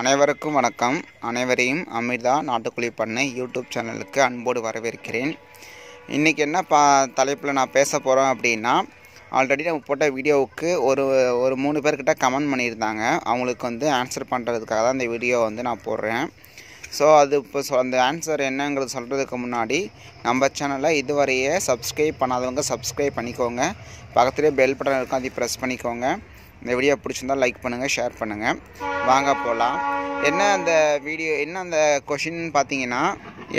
அனைவருக்கும் வணக்கம். அனைவரையும் அமிர்தா நாட்டுக்குழி பண்ணை யூடியூப் சேனலுக்கு அன்போடு வரவேற்கிறேன். இன்றைக்கி என்ன பா தலைப்பில் நான் பேச போகிறேன் அப்படின்னா ஆல்ரெடி நம்ம போட்ட வீடியோவுக்கு ஒரு ஒரு மூணு பேர்கிட்ட கமெண்ட் பண்ணியிருந்தாங்க. அவங்களுக்கு வந்து ஆன்சர் பண்ணுறதுக்காக தான் இந்த வீடியோ வந்து நான் போடுறேன். ஸோ அது இப்போ சொ அந்த ஆன்சர் என்னங்கிறது சொல்கிறதுக்கு முன்னாடி நம்ம சேனலை இதுவரையே சப்ஸ்கிரைப் பண்ணாதவங்க சப்ஸ்கிரைப் பண்ணிக்கோங்க. பக்கத்துலேயே பெல் பட்டன் இருக்கும் அதை ப்ரெஸ் பண்ணிக்கோங்க. இந்த வீடியோ பிடிச்சிருந்தா லைக் பண்ணுங்கள் ஷேர் பண்ணுங்கள் வாங்க போகலாம் என்ன அந்த வீடியோ என்ன அந்த கொஷின் பார்த்தீங்கன்னா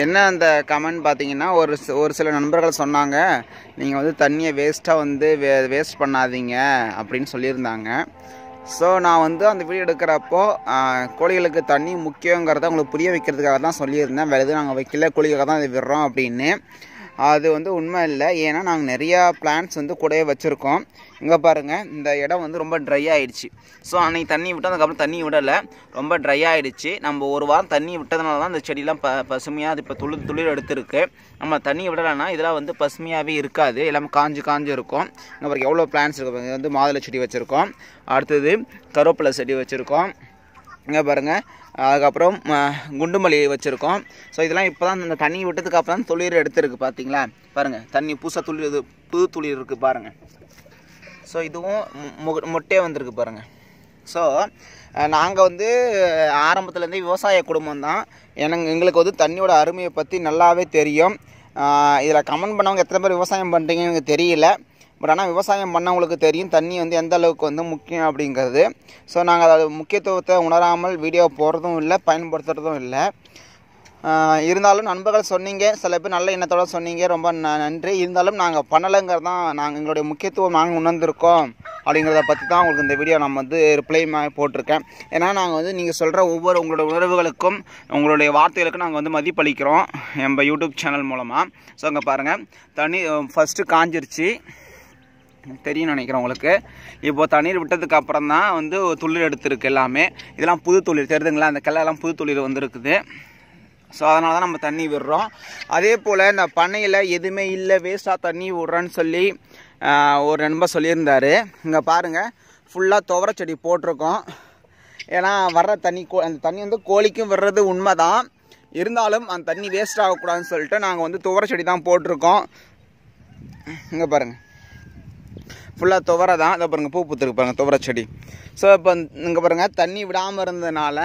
என்ன அந்த கமெண்ட் பார்த்தீங்கன்னா ஒரு ஒரு சில நண்பர்கள் சொன்னாங்க நீங்கள் வந்து தண்ணியை வேஸ்ட்டாக வந்து வே வேஸ்ட் பண்ணாதீங்க அப்படின்னு சொல்லியிருந்தாங்க. ஸோ நான் வந்து அந்த வீடியோ எடுக்கிறப்போ கோழிகளுக்கு தண்ணி முக்கியங்கிறத உங்களுக்கு புரிய வைக்கிறதுக்காக தான் சொல்லியிருந்தேன். வேறு எதுவும் நாங்கள் வைக்கல கோழிகளுக்காக தான் இது விடுறோம் அப்படின்னு. அது வந்து உண்மை இல்லை. ஏன்னா நாங்கள் நிறையா பிளான்ஸ் வந்து கூடவே வச்சுருக்கோம். இங்கே பாருங்கள் இந்த இடம் வந்து ரொம்ப ட்ரை ஆகிடுச்சு ஸோ அன்றைக்கி தண்ணி விட்டு அதுக்கப்புறம் தண்ணி விடலை. ரொம்ப ட்ரை ஆகிடுச்சு நம்ம ஒரு வாரம் தண்ணி விட்டதுனால தான் இந்த செடியெலாம் ப பசுமையாக அது இப்போ துளிர் துளிர் எடுத்திருக்கு. நம்ம தண்ணி விடலைன்னா இதெல்லாம் வந்து பசுமையாகவே இருக்காது. எல்லாமே காஞ்சு காஞ்சு இருக்கும். இங்கே எவ்வளோ பிளான்ஸ் இருக்கு வந்து மாதுளை செடி வச்சுருக்கோம். அடுத்தது கருவேப்பிலை செடி வச்சுருக்கோம். இங்கே பாருங்கள் அதுக்கப்புறம் குண்டு மல்லி வச்சுருக்கோம். ஸோ இதெல்லாம் இப்போ தான் இந்த தண்ணி விட்டதுக்கு அப்புறம் தான் துளிர் எடுத்துருக்கு பார்த்தீங்களா பாருங்கள் தண்ணி புதுசாக துளிர் இது புது துளிர் இருக்குது பாருங்கள் ஸோ இதுவும் மொட்டே மொட்டையே வந்திருக்கு பாருங்கள் ஸோ நாங்கள் வந்து ஆரம்பத்துலேருந்தே விவசாய குடும்பம் தான். எனக்கு எங்களுக்கு வந்து தண்ணியோட அருமையை பற்றி நல்லாவே தெரியும். இதில் கமெண்ட் பண்ணவங்க எத்தனை பேர் விவசாயம் பண்ணுறீங்கன்னு எனக்கு தெரியல. பட் ஆனால் விவசாயம் பண்ணவங்களுக்கு தெரியும் தண்ணி வந்து எந்த அளவுக்கு வந்து முக்கியம் அப்படிங்கிறது. ஸோ நாங்கள் அது முக்கியத்துவத்தை உணராமல் வீடியோ போடுறதும் இல்லை பயன்படுத்துகிறதும் இல்லை. இருந்தாலும் நண்பர்கள் சொன்னீங்க சில பேர் நல்ல எண்ணத்தோடு சொன்னீங்க ரொம்ப ந- நன்றி. இருந்தாலும் நாங்கள் பண்ணலைங்கிறது தான் நாங்கள் எங்களுடைய முக்கியத்துவம் நாங்கள் உணர்ந்திருக்கோம் அப்படிங்கிறத பற்றி தான் உங்களுக்கு இந்த வீடியோ நம்ம வந்து ரிப்ளை போட்டிருக்கேன். ஏன்னா நாங்கள் வந்து நீங்கள் சொல்கிற ஒவ்வொரு உங்களுடைய உணர்வுகளுக்கும் உங்களுடைய வார்த்தைகளுக்கும் நாங்கள் வந்து மதிப்பளிக்கிறோம் நம்ம யூடியூப் சேனல் மூலமாக ஸோ அங்கே பாருங்கள் தண்ணி ஃபஸ்ட்டு காஞ்சிருச்சு. தெரியும் நினைக்கிறேன் உங்களுக்கு. இப்போ தண்ணீர் விட்டதுக்கு அப்புறம் தான் வந்து துளிர் எடுத்துருக்கு எல்லாமே. இதெல்லாம் புது துளிர் தெரியுதுங்களா? அந்த கிளையெல்லாம் புது துளிர் வந்துருக்குது. ஸோ அதனால தான் நம்ம தண்ணி விடுறோம். அதே போல் இந்த பண்ணையில் எதுவுமே இல்லை வேஸ்ட்டாக தண்ணி விட்றேன்னு சொல்லி ஒரு நண்பர் சொல்லியிருந்தாரு. இங்கே பாருங்கள் ஃபுல்லாக துவர செடி போட்டிருக்கோம். ஏன்னா வர்ற தண்ணி கோ அந்த தண்ணி வந்து கோழிக்கும் விடுறது உண்மை தான் இருந்தாலும் அந்த தண்ணி வேஸ்ட் ஆகக்கூடாதுன்னு சொல்லிட்டு நாங்கள் வந்து துவர செடி தான் போட்டிருக்கோம். இங்கே பாருங்கள் ஃபுல்லாக துவரை தான் இதை பாருங்கள் பூ பூத்துருக்கு பாருங்கள் துவரை செடி. ஸோ இப்போ இங்கே பாருங்கள் தண்ணி விடாமல் இருந்ததுனால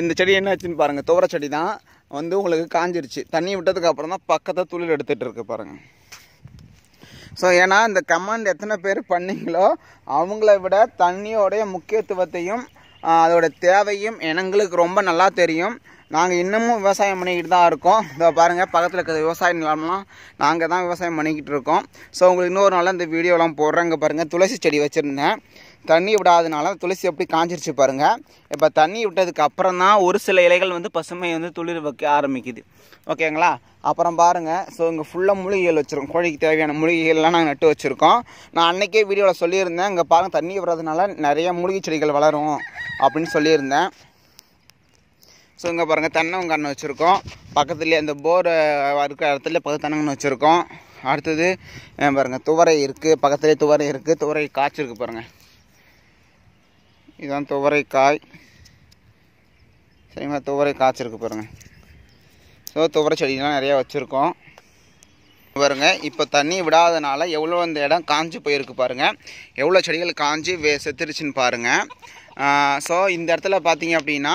இந்த செடி என்ன ஆச்சுன்னு பாருங்கள் துவரை செடி தான் வந்து உங்களுக்கு காஞ்சிருச்சு. தண்ணி விட்டதுக்கு அப்புறம் தான் பக்கத்தை துளிர் எடுத்துகிட்டு இருக்கு பாருங்கள் ஸோ ஏன்னா இந்த கமெண்ட் எத்தனை பேர் பண்ணீங்களோ அவங்கள விட தண்ணியோடைய முக்கியத்துவத்தையும் அதோடய அதோட தேவையும் எனங்களுக்கு ரொம்ப நல்லா தெரியும். நாங்கள் இன்னமும் விவசாயம் பண்ணிக்கிட்டு தான் இருக்கோம். இதோ பாருங்கள் பக்கத்தில் இருக்கிற விவசாய நிலம்லாம் நாங்கள் தான் விவசாயம் பண்ணிக்கிட்டு இருக்கோம். ஸோ உங்களுக்கு இன்னொரு நாள் இந்த வீடியோலாம் போடுறேன் இங்கே பாருங்கள் துளசி செடி வச்சுருந்தேன். தண்ணி விடாதனால துளசி எப்படி காஞ்சிருச்சு பாருங்கள் இப்போ தண்ணி விட்டதுக்கு அப்புறம் தான் ஒரு சில இலைகள் வந்து பசுமை வந்து துளிர் வைக்க ஆரம்பிக்குது. ஓகேங்களா? அப்புறம் பாருங்கள் ஸோ இங்கே ஃபுல்லாக மூலிகைகள் வச்சுருக்கோம். கோழிக்கு தேவையான மூலிகைகள்லாம் நாங்கள் நட்டு வச்சுருக்கோம். நான் அன்னைக்கே வீடியோவில் சொல்லியிருந்தேன். இங்கே பாருங்கள் தண்ணி விடுறதுனால நிறைய மூலிகை செடிகள் வளரும் அப்படின்னு சொல்லியிருந்தேன். ஸோ இங்கே பாருங்கள் தென்னங்கன்று வச்சுருக்கோம். பக்கத்துலேயே அந்த போர் இருக்கிற இடத்துல பக்கத்து தென்னங்கன்று வச்சுருக்கோம். அடுத்தது பாருங்கள் துவரை இருக்குது பக்கத்துலேயே துவரை இருக்குது துவரை காய்ச்சிருக்கு பாருங்கள் இதுதான் துவரை காய். சரிங்களா? துவரை காய்ச்சிருக்கு பாருங்கள் ஸோ துவரை செடிலாம் நிறையா வச்சுருக்கோம். பாருங்க இப்போ தண்ணி விடாதனால எவ்வளோ அந்த இடம் காஞ்சி போயிருக்கு பாருங்கள் எவ்வளோ செடிகள் காஞ்சி வே செத்துருச்சுன்னு பாருங்கள் ஸோ இந்த இடத்துல பார்த்தீங்க அப்படின்னா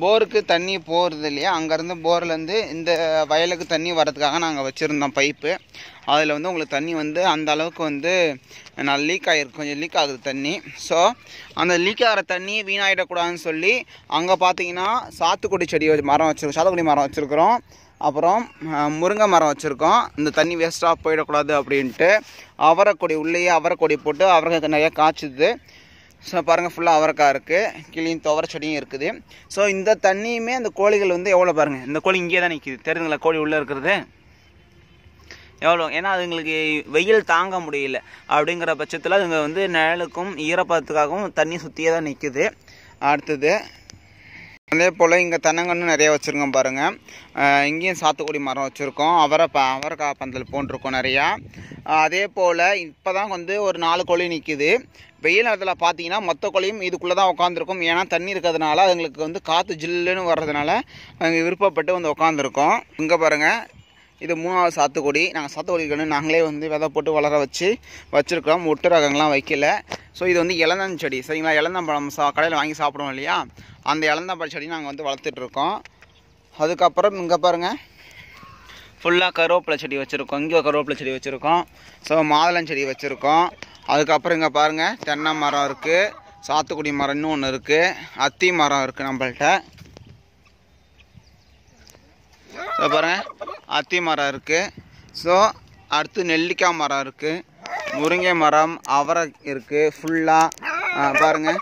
போருக்கு தண்ணி போகிறது இல்லையா? அங்கேருந்து போர்லேருந்து இந்த வயலுக்கு தண்ணி வர்றதுக்காக நாங்கள் வச்சுருந்தோம் பைப்பு. அதில் வந்து உங்களுக்கு தண்ணி வந்து அந்த அளவுக்கு வந்து நான் லீக் ஆகிருக்கு கொஞ்சம் லீக் ஆகுது தண்ணி. ஸோ அந்த லீக் ஆகிற தண்ணி வீணாயிடக்கூடாதுன்னு சொல்லி அங்கே பார்த்தீங்கன்னா சாத்துக்குடி செடி வச்சு- மரம் வச்சுருக்கோம். சாத்துக்குடி மரம் வச்சுருக்குறோம். அப்புறம் முருங்கை மரம் வச்சுருக்கோம். இந்த தண்ணி வேஸ்ட்டாக போயிடக்கூடாது அப்படின்ட்டு. அவரைக்கொடி உள்ளேயே அவரைக்கொடி போட்டு அவரைக்காய் நிறையா காய்ச்சுது. ஸோ பாருங்கள் ஃபுல்லாக அவரைக்காய் இருக்குது கிளியும் துவர செடியும் இருக்குது. ஸோ இந்த தண்ணியுமே அந்த கோழிகள் வந்து எவ்வளோ பாருங்கள் இந்த கோழி இங்கே தான் நிற்கிது தெரியுதுங்களா கோழி உள்ளே இருக்கிறது? எவ்வளோ ஏன்னா அதுங்களுக்கு வெயில் தாங்க முடியல. அப்படிங்கிற பட்சத்தில் அதுங்க வந்து நிழலுக்கும் ஈரப்பதத்துக்காகவும் தண்ணி சுற்றியே தான் நிற்குது அடுத்தது அதே போல் இங்கே தென்னங்கன்று நிறைய வச்சுருக்கோம் பாருங்கள் இங்கேயும் சாத்துக்குடி மரம் வச்சுருக்கோம். அவரை ப அவரைக்காய் பந்தல் போட்டிருக்கோம் நிறையா. அதே போல் இப்போ தான் வந்து ஒரு நாலு கோழி நிற்கிது வெயில் நேரத்தில் பார்த்தீங்கன்னா மொத்த கொலையும் இதுக்குள்ளே தான் உட்காந்துருக்கும் ஏன்னா தண்ணி இருக்கிறதுனால அதுங்களுக்கு வந்து காற்று ஜில்லுன்னு வர்றதுனால நாங்கள் விருப்பப்பட்டு வந்து உட்காந்துருக்கோம் இங்கே பாருங்கள் இது மூணாவது சாத்துக்குடி. நாங்கள் சாத்துக்குடி கன்று நாங்களே வந்து விதை போட்டு வளர வச்சு வச்சுருக்கோம் ஒட்டு ரகங்கள்லாம் வைக்கல. ஸோ இது வந்து இளந்தம் செடி. சரிங்களா? இளந்தம்பழம் சா கடையில் வாங்கி சாப்பிடுவோம் இல்லையா? அந்த இளந்தம்பழ செடி நாங்கள் வந்து வளர்த்துட்ருக்கோம் அதுக்கப்புறம் இங்கே பாருங்கள் ஃபுல்லாக கருவேப்பிலை செடி வச்சுருக்கோம். இங்கே கருவேப்பிலை செடி வச்சுருக்கோம். ஸோ மாதுளம் செடி வச்சுருக்கோம். அதுக்கப்புறம் இங்கே பாருங்கள் தென்னை மரம் இருக்குது சாத்துக்குடி மரம் இன்னும் ஒன்று இருக்குது அத்தி மரம் இருக்குது நம்மள்ட்ட. ஸோ பாருங்கள் அத்தி மரம் இருக்குது ஸோ அடுத்து நெல்லிக்காய் மரம் இருக்குது முருங்கை மரம் அவரை இருக்குது ஃபுல்லாக பாருங்கள்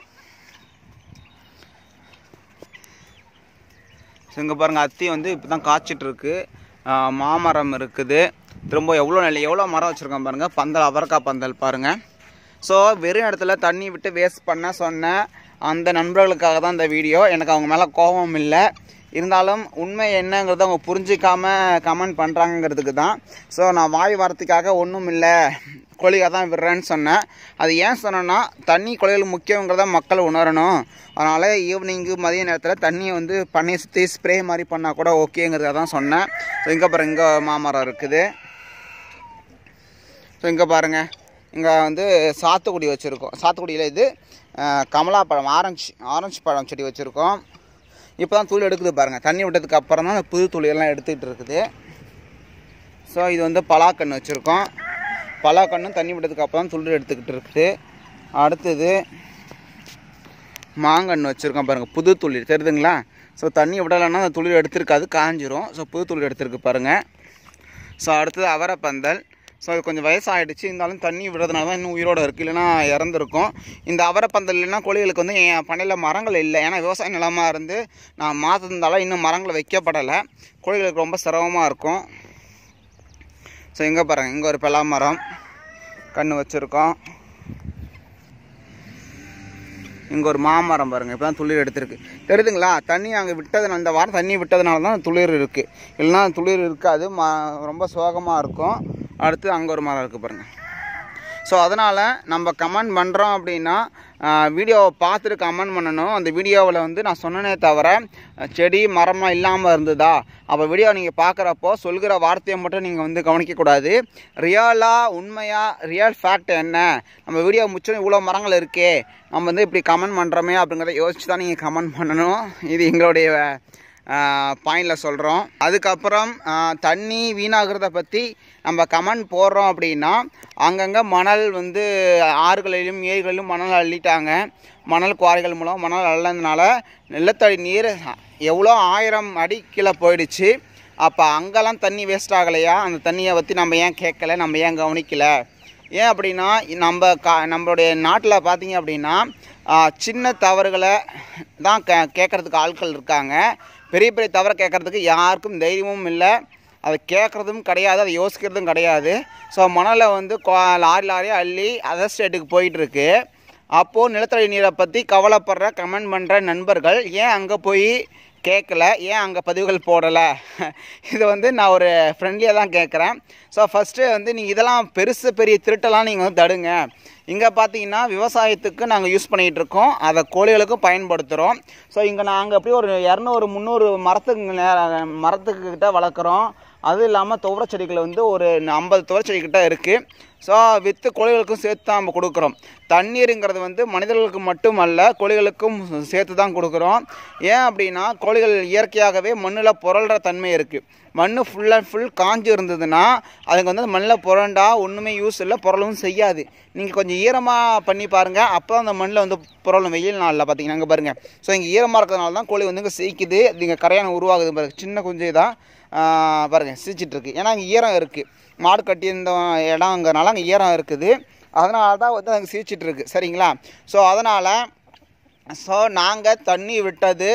ஸோ இங்கே பாருங்கள் அத்தி வந்து இப்போ தான் காய்ச்சிட்ருக்கு மாமரம் இருக்குது. திரும்ப எவ்வளோ நிலை எவ்வளோ மரம் வச்சுருக்கோம் பாருங்கள் பந்தல் அவரக்காய் பந்தல் பாருங்கள் ஸோ வெறும் இடத்துல தண்ணி விட்டு வேஸ்ட் பண்ண சொன்ன அந்த நண்பர்களுக்காக தான் இந்த வீடியோ. எனக்கு அவங்க மேலே கோபம் இல்லை. இருந்தாலும் உண்மை என்னங்கிறத அவங்க புரிஞ்சிக்காமல் கமெண்ட் பண்ணுறாங்கிறதுக்கு தான். ஸோ நான் வாய் வாரத்துக்காக ஒன்றும் இல்லை. கோழியாக தான் விடுறேன்னு சொன்னேன். அது ஏன் சொன்னேன்னா தண்ணி கொலைகள் முக்கியங்கிறத மக்கள் உணரணும். அதனால் ஈவினிங்கு மதிய நேரத்தில் தண்ணியை வந்து பண்ணி சுற்றி ஸ்ப்ரே மாதிரி பண்ணால் கூட ஓகேங்கிறத தான் சொன்னேன். ஸோ இங்கே பாருங்க இங்கே மாமரம் இருக்குது. ஸோ இங்கே பாருங்கள் இங்கே வந்து சாத்துக்குடி வச்சுருக்கோம். சாத்துக்குடியில் இது கமலா பழம் ஆரஞ்சு ஆரஞ்சு பழம் செடி வச்சுருக்கோம். இப்போ தான் தூள் எடுக்குது பாருங்கள் தண்ணி விட்டதுக்கு அப்புறம் தான் அந்த புது துளியெல்லாம் எடுத்துக்கிட்டு இருக்குது. ஸோ இது வந்து பலாக்கன்று வச்சுருக்கோம். பலாக்கன்று தண்ணி விட்டதுக்கு அப்புறம் தான் துளிர் எடுத்துக்கிட்டு இருக்குது. அடுத்தது மாங்கன்று வச்சுருக்கோம் பாருங்கள் புது துளிர் தெரியுதுங்களா? ஸோ தண்ணி விடலைன்னா அந்த துளிர் எடுத்திருக்காது காஞ்சிரும். ஸோ புது துளிர் எடுத்திருக்கு பாருங்கள் ஸோ அடுத்தது அவரைப்பந்தல் ஸோ அது கொஞ்சம் வயசாகிடுச்சு இருந்தாலும் தண்ணி விடுறதுனால தான் இன்னும் உயிரோடு இருக்குது இல்லைனா இறந்துருக்கும். இந்த அவரைப்பந்தல் இல்லைன்னா கோழிகளுக்கு வந்து என் பண்ணையில் மரங்கள் இல்லை. ஏன்னா விவசாய நிலமாக இருந்து நான் மாற்றிருந்தாலும் இன்னும் மரங்கள் வைக்கப்படலை. கோழிகளுக்கு ரொம்ப சிரமமாக இருக்கும். ஸோ இங்கே பாருங்கள் இங்கே ஒரு பெலா மரம். கன்று வச்சுருக்கோம். இங்கே ஒரு மாமரம் பாருங்கள் இப்போ தான் துளிர் எடுத்திருக்கு. தெரியுதுங்களா? தண்ணி அங்கே விட்டதுனால இந்த வாரம் தண்ணி விட்டதுனால தான் துளிர் இருக்குது இல்லைன்னா துளிர் இருக்காது. மா ரொம்ப சோகமாக இருக்கும். அடுத்து அங்கே ஒரு மரம் இருக்குது பாருங்கள் ஸோ அதனால் நம்ம கமெண்ட் பண்ணுறோம் அப்படின்னா வீடியோவை பார்த்துட்டு கமெண்ட் பண்ணணும். அந்த வீடியோவில் வந்து நான் சொன்னனே தவிர செடி மரம்லாம் இல்லாமல் இருந்ததா? அப்போ வீடியோ நீங்கள் பார்க்குறப்போ சொல்கிற வார்த்தையை மட்டும் நீங்கள் வந்து கவனிக்கக்கூடாது ரியலாக உண்மையாக ரியல் ஃபேக்ட் என்ன? நம்ம வீடியோ முச்சும் இவ்வளோ மரங்கள் இருக்கே. நம்ம வந்து இப்படி கமெண்ட் பண்ணுறோமே அப்படிங்கிறத யோசிச்சு தான் நீங்கள் கமெண்ட் பண்ணணும். இது எங்களுடைய பாயிண்டில் சொல்கிறோம் அதுக்கப்புறம் தண்ணி வீணாகிறத பற்றி நம்ம கமெண்ட் போடுறோம் அப்படின்னா அங்கங்கே மணல் வந்து ஆறுகளிலும் ஏரிகளிலும் மணல் அள்ளிட்டாங்க. மணல் குவாரிகள் மூலம் மணல் அள்ளதுனால நிலத்தடி நீர் எவ்வளோ ஆயிரம் அடி கீழே போயிடுச்சு. அப்போ அங்கெல்லாம் தண்ணி வேஸ்ட் ஆகலையா? அந்த தண்ணியை பற்றி நம்ம ஏன் கேட்கல? நம்ம ஏன் கவனிக்கலை? ஏன் அப்படின்னா நம்ம கா நம்மளுடைய நாட்டில் பார்த்தீங்க அப்படின்னா சின்ன தவறுகளை தான் கே கேட்குறதுக்கு ஆட்கள் இருக்காங்க. பெரிய பெரிய தவறை கேட்குறதுக்கு யாருக்கும் தைரியமும் இல்லை. அதை கேட்குறதும் கிடையாது அதை யோசிக்கிறதும் கிடையாது. ஸோ மணலை வந்து லாரி லாரியாக அள்ளி அதர் ஸ்டேட்டுக்கு போயிட்டுருக்கு. அப்போது நிலத்தடி நீரை பற்றி கவலைப்படுற கமெண்ட் பண்ணுற நண்பர்கள் ஏன் அங்கே போய் கேட்கல ஏன் அங்கே பதிவுகள் போடலை? இது வந்து நான் ஒரு ஃப்ரெண்ட்லியாக தான் கேட்குறேன் ஸோ ஃபஸ்ட்டு வந்து நீங்கள் இதெல்லாம் பெருசு பெரிய திருட்டெல்லாம் நீங்கள் வந்து தடுங்க. இங்கே பார்த்தீங்கன்னா விவசாயத்துக்கு நாங்கள் யூஸ் பண்ணிகிட்டு இருக்கோம் அதை கோழிகளுக்கும் பயன்படுத்துகிறோம் ஸோ இங்கே நாங்கள் அப்படியே ஒரு இரநூறு முந்நூறு மரத்துக்கு நேர மரத்துக்கு கிட்டே வளர்க்குறோம். அதுவும் இல்லாமல் துவர செடிகள் வந்து ஒரு ஐம்பது துவர செடிக்கிட்ட இருக்குது ஸோ வித்து கோழிகளுக்கும் சேர்த்து தான் நம்ம கொடுக்குறோம். தண்ணீருங்கிறது வந்து மனிதர்களுக்கு மட்டுமல்ல கோழிகளுக்கும் சேர்த்து தான் கொடுக்குறோம். ஏன் அப்படின்னா கோழிகள் இயற்கையாகவே மண்ணில் புரள்கிற தன்மை இருக்குது மண் ஃபுல் அண்ட் ஃபுல் காஞ்சு இருந்ததுன்னா அதுக்கு வந்து மண்ணில் புரண்டா ஒன்றுமே யூஸ் இல்லை புரளவும் செய்யாது. நீங்கள் கொஞ்சம் ஈரமாக பண்ணி பாருங்கள் அப்போ அந்த மண்ணில் வந்து புரளும். வெயில் நாளில் பார்த்தீங்கன்னா இங்கே பாருங்கள் ஸோ இங்கே ஈரமாக இருக்கிறதுனால தான் கோழி வந்து இங்கே சீக்குது இங்கே கரையான உருவாகுது பாருங்கள் சின்ன குஞ்சு தான் பாருங்கள் சிரிச்சிட்ருக்கு ஏன்னா அங்கே ஈரம் இருக்குது மாடு கட்டியிருந்த இடங்கிறனால அங்கே ஈரம் இருக்குது. அதனால தான் வந்து அங்கே சிரிச்சிட்ருக்கு சரிங்களா? ஸோ அதனால் ஸோ நாங்கள் தண்ணி விட்டது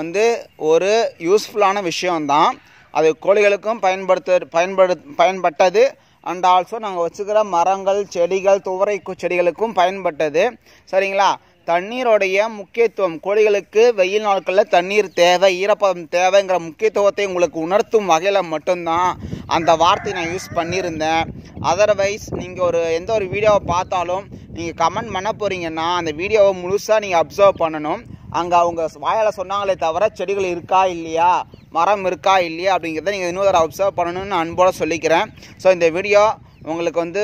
வந்து ஒரு யூஸ்ஃபுல்லான விஷயம்தான். அது கோழிகளுக்கும் பயன்படுத்த பயன்படு பயன்பட்டது. அண்ட் ஆல்சோ நாங்கள் வச்சுக்கிற மரங்கள் செடிகள் துவரை செடிகளுக்கும் பயன்பட்டது. சரிங்களா? தண்ணீரோடைய முக்கியத்துவம். கோழிகளுக்கு வெயில் நாட்களில் தண்ணீர் தேவை ஈரப்பதம் தேவைங்கிற முக்கியத்துவத்தை உங்களுக்கு உணர்த்தும் வகையில் மட்டும்தான் அந்த வார்த்தையை நான் யூஸ் பண்ணியிருந்தேன். அதர்வைஸ் நீங்கள் ஒரு எந்த ஒரு வீடியோவை பார்த்தாலும் நீங்கள் கமெண்ட் பண்ண போகிறீங்கன்னா அந்த வீடியோவை முழுசாக நீங்கள் அப்சர்வ் பண்ணணும். அங்கே அவங்க வாயால் சொன்னாங்களே தவிர செடிகள் இருக்கா இல்லையா மரம் இருக்கா இல்லையா அப்படிங்கிறத நீங்கள் இன்னொரு தடவை அப்சர்வ் பண்ணணும்னு அன்போடு சொல்லிக்கிறேன். ஸோ இந்த வீடியோ உங்களுக்கு வந்து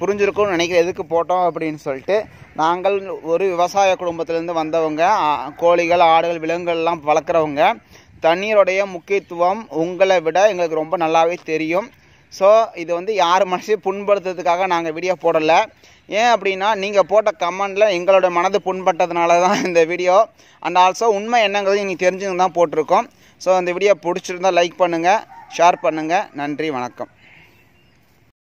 புரிஞ்சிருக்கும்னு நினைக்கிற எதுக்கு போட்டோம் அப்படின்னு சொல்லிட்டு. நாங்கள் ஒரு விவசாய குடும்பத்திலேருந்து வந்தவங்க கோழிகள் ஆடுகள் விலங்குகள்லாம் வளர்க்குறவங்க தண்ணீருடைய முக்கியத்துவம் உங்களை விட எங்களுக்கு ரொம்ப நல்லாவே தெரியும். ஸோ இது வந்து யார் மனசையும் புண்படுத்துறதுக்காக நாங்கள் வீடியோ போடலை. ஏன் அப்படின்னா நீங்கள் போட்ட கமெண்டில் எங்களோட மனது புண்பட்டதுனால தான் இந்த வீடியோ அண்ட் ஆல்சோ உண்மை என்னங்கிறது நீங்கள் தெரிஞ்சுங்க தான் போட்டிருக்கோம். ஸோ இந்த வீடியோ பிடிச்சிருந்தால் லைக் பண்ணுங்கள் ஷேர் பண்ணுங்கள் நன்றி வணக்கம்.